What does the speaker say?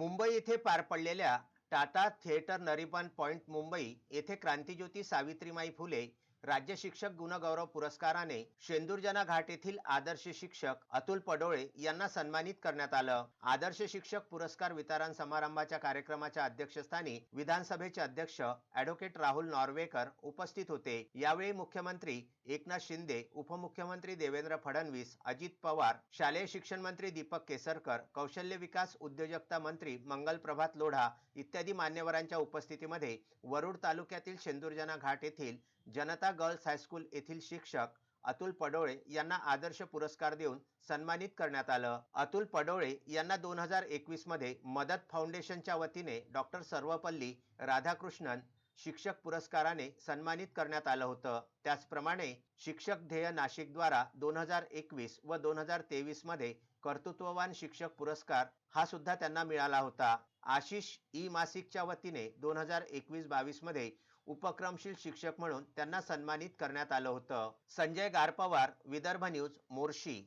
मुंबई येथे पार पडलेल्या टाटा थिएटर नरिमन पॉइंट मुंबई येथे क्रांतिज्योती सावित्रीमाई फुले राज्य शिक्षक गुणगौरव पुरस्काराने शेंदूरजना घाट येथील आदर्श शिक्षक अतुल पडोळे यांना सन्मानित करण्यात आलं. आदर्श शिक्षक पुरस्कार वितरण समारंभाच्या कार्यक्रमाच्या अध्यक्षस्थानी विधानसभेचे अध्यक्ष अॅडव्होकेट राहुल नॉर्वेकर उपस्थित होते. यावेळी मुख्यमंत्री एकनाथ शिंदे उपमुख्यमंत्री देवेंद्र फडणवीस अजित पवार शालेय शिक्षण मंत्री दीपक केसरकर कौशल्य विकास उद्योजकता मंत्री मंगल प्रभात लोढा इत्यादी मान्यवरांच्या उपस्थितीमध्ये वरुड तालुक्यातील शेंदूरजना घाट येथील जनता गर्ल्स हायस्कूल येथील शिक्षक अतुल पडोळे यांना आदर्श पुरस्कार देऊन सन्मानित करण्यात आलं. अतुल पडोळे यांना दोन हजार एकवीसमध्ये मदत फाउंडेशनच्या वतीने डॉक्टर सर्वपल्ली राधाकृष्णन शिक्षक पुरस्काराने सन्मानित करण्यात आलं होतं. त्याचप्रमाणे शिक्षक ध्येय नाशिकद्वारा दोन हजार एकवीस व दोन हजार तेवीसमध्ये कर्तृत्ववान शिक्षक पुरस्कार हा सुद्धा त्यांना मिळाला होता. आशिष ई मासिकच्या वतीने दोन हजार एकवीस बावीसमध्ये उपक्रमशील शिक्षक म्हणून त्यांना सन्मानित करण्यात आलं होतं. संजय गारपवार विदर्भ न्यूज मोर्शी.